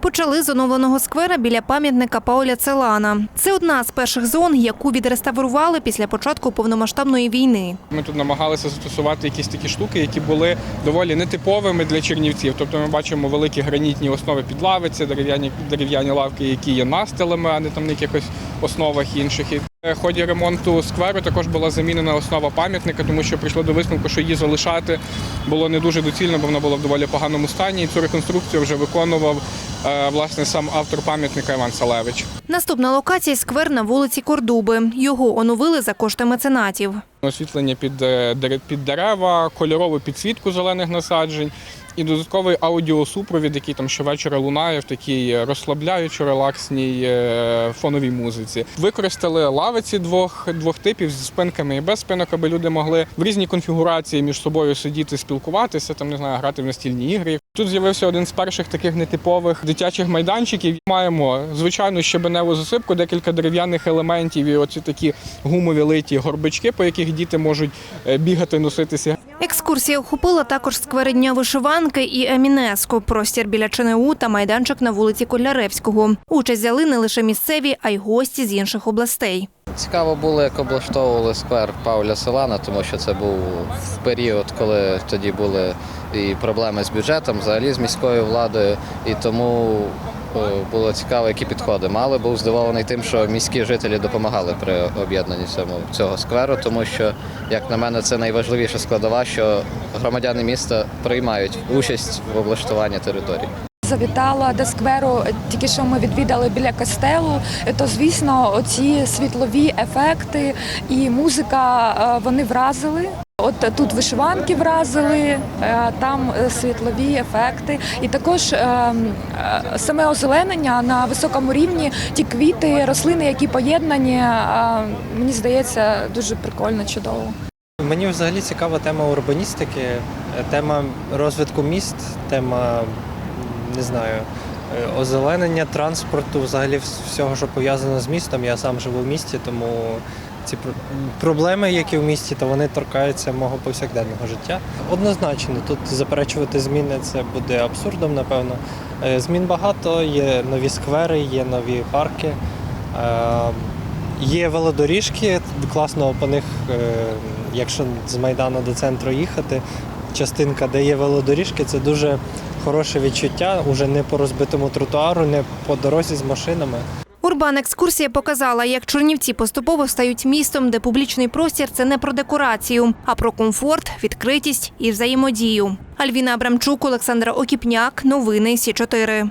Почали з оновленого сквера біля пам'ятника Пауля Целана. Це одна з перших зон, яку відреставрували після початку повномасштабної війни. Ми тут намагалися застосувати якісь такі штуки, які були доволі нетиповими для чернівців. Тобто ми бачимо великі гранітні основи під лавиці, дерев'яні дерев'яні лавки, які є настилами, а не там на якихось основах інших. В ході ремонту скверу також була замінена основа пам'ятника, тому що прийшло до висновку, що її залишати було не дуже доцільно, бо вона була в доволі поганому стані. І цю реконструкцію вже виконував власне сам автор пам'ятника Іван Салевич. Наступна локація – сквер на вулиці Кордуби. Його оновили за кошти меценатів. освітлення під, е, під дерева, кольорову підсвітку зелених насаджень і додатковий аудіосупровід, який там щовечора лунає в такій розслабляючо релаксній е, фоновій музиці. Використали лавиці двох, двох типів з спинками і без спинок, аби люди могли в різні конфігурації між собою сидіти, спілкуватися, там не знаю, грати в настільні ігри. Тут з'явився один з перших таких нетипових дитячих майданчиків. Маємо звичайну щебеневу засипку, декілька дерев'яних елементів і оці такі гумові литі горбички, по яких діти можуть е, бігати, носитися. Екскурсія охопила також сквери Дня вишиванки і Емінеско, простір біля ЧНУ та майданчик на вулиці Коляревського. Участь взяли не лише місцеві, а й гості з інших областей. Цікаво було, як облаштовували сквер Пауля Селана, тому що це був період, коли тоді були і проблеми з бюджетом, взагалі з міською владою, і тому було цікаво, які підходи мали. Був здивований тим, що міські жителі допомагали при об'єднанні цього скверу, тому що, як на мене, це найважливіша складова, що громадяни міста приймають участь в облаштуванні території. Завітала до скверу, тільки що ми відвідали біля костелу. То звісно, оці світлові ефекти і музика е, вони вразили. От тут вишиванки вразили, е, там е, світлові ефекти, і також е, е, саме озеленення на високому рівні, ті квіти, рослини, які поєднані, мені здається, дуже прикольно, чудово. Мені взагалі цікава тема урбаністики, тема розвитку міст, тема не знаю, озеленення транспорту, взагалі всього, що пов'язано з містом. Я сам живу в місті, тому ці пр- проблеми, які в місті, то вони торкаються мого повсякденного життя. Однозначно, тут заперечувати зміни це буде абсурдом, напевно. Е, Змін багато, є нові сквери, є нові парки. Е, Є велодоріжки, класно по них, е, якщо з Майдану до центру їхати, частинка, де є велодоріжки, це дуже хороше відчуття, уже не по розбитому тротуару, не по дорозі з машинами. Урбан екскурсія показала, як Чернівці поступово стають містом, де публічний простір – це не про декорацію, а про комфорт, відкритість і взаємодію. Альвіна Абрамчук, Олександра Окіпняк. Новини Сі 4